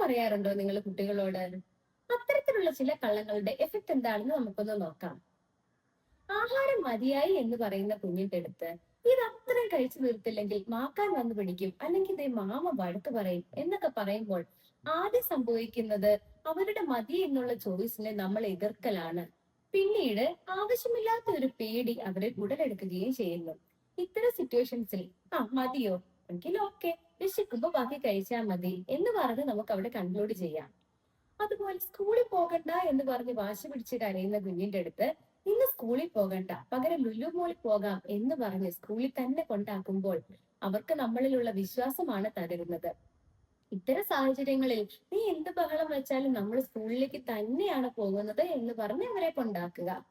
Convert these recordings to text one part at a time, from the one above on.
പറയാറുണ്ടോ നിങ്ങൾ കുട്ടികളോട്? അത്തരത്തിലുള്ള ചില കള്ളങ്ങളുടെ എഫക്ട് എന്താണെന്ന് നമുക്കൊന്ന് നോക്കാം. ആഹാരം മതിയായി എന്ന് പറയുന്ന കുഞ്ഞിന്റെ അടുത്ത് ഇത് അത്രയും കഴിച്ചു തീർത്തില്ലെങ്കിൽ മാക്കാൻ വന്നു പിടിക്കും അല്ലെങ്കിൽ ഇതേ മാമ വഴക്ക് പറയും എന്നൊക്കെ പറയുമ്പോൾ ആദ്യം സംഭവിക്കുന്നത് അവരുടെ മതി എന്നുള്ള ചോയ്സിനെ നമ്മൾ എതിർക്കലാണ്. പിന്നീട് ആവശ്യമില്ലാത്ത ഒരു പേടി അവരെ ഉടലെടുക്കുകയും ചെയ്യുന്നു. ഇത്തരം സിറ്റുവേഷൻസിൽ ആ മതിയോ? എങ്കിൽ ഓക്കെ വിശക്കുമ്പോ ബാക്കി കഴിച്ചാൽ മതി എന്ന് പറഞ്ഞ് നമുക്ക് അവിടെ കൺക്ലൂഡ് ചെയ്യാം. അതുപോലെ സ്കൂളിൽ പോകണ്ട എന്ന് പറഞ്ഞ് വാശി പിടിച്ച് കരയുന്ന കുഞ്ഞിന്റെ അടുത്ത് ഇന്ന് സ്കൂളിൽ പോകണ്ട പകരം ലുലു മോളിൽ പോകാം എന്ന് പറഞ്ഞ് സ്കൂളിൽ തന്നെ കൊണ്ടാക്കുമ്പോൾ അവർക്ക് നമ്മളിലുള്ള വിശ്വാസമാണ് തകരുന്നത്. ഇത്തരം സാഹചര്യങ്ങളിൽ നീ എന്ത് ബഹളം വെച്ചാലും നമ്മൾ സ്കൂളിലേക്ക് തന്നെയാണ് പോകുന്നത് എന്ന് പറഞ്ഞ് അവരെ കൊണ്ടാക്കുക.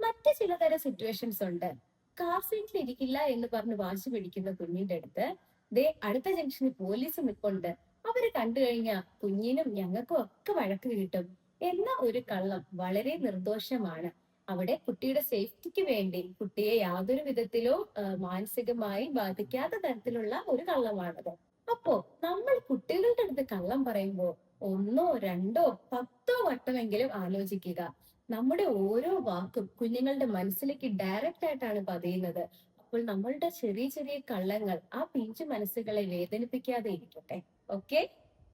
മറ്റു ചിലതരം സിറ്റുവേഷൻസ് ഉണ്ട്. കാർ ഇരിക്കില്ല എന്ന് പറഞ്ഞ് വാശി പിടിക്കുന്ന കുഞ്ഞിന്റെ അടുത്ത് ദേ അടുത്ത ജംഗ്ഷനിൽ പോലീസ് നിൽപ്പുണ്ട് അവർ കണ്ടു കഴിഞ്ഞാൽ കുഞ്ഞിനും ഞങ്ങൾക്കും ഒക്കെ വഴക്ക് കിട്ടും. എന്ന ഒരു കള്ളം വളരെ നിർദോഷമാണ്. അവിടെ കുട്ടിയുടെ സേഫ്റ്റിക്ക് വേണ്ടി കുട്ടിയെ യാതൊരു വിധത്തിലോ മാനസികമായി ബാധിക്കാത്ത തരത്തിലുള്ള ഒരു കള്ളമാണത്. അപ്പോ നമ്മൾ കുട്ടികളുടെ അടുത്ത് കള്ളം പറയുമ്പോൾ ഒന്നോ രണ്ടോ പത്തോ വട്ടമെങ്കിലും ആലോചിക്കുക. നമ്മുടെ ഓരോ വാക്കും കുഞ്ഞുങ്ങളുടെ മനസ്സിലേക്ക് ഡയറക്റ്റ് ആയിട്ടാണ് പതിയുന്നത്. അപ്പോൾ നമ്മളുടെ ചെറിയ ചെറിയ കള്ളങ്ങൾ ആ പിഞ്ചു മനസ്സുകളെ വേദനിപ്പിക്കാതെ ഇരിക്കട്ടെ. ഓക്കെ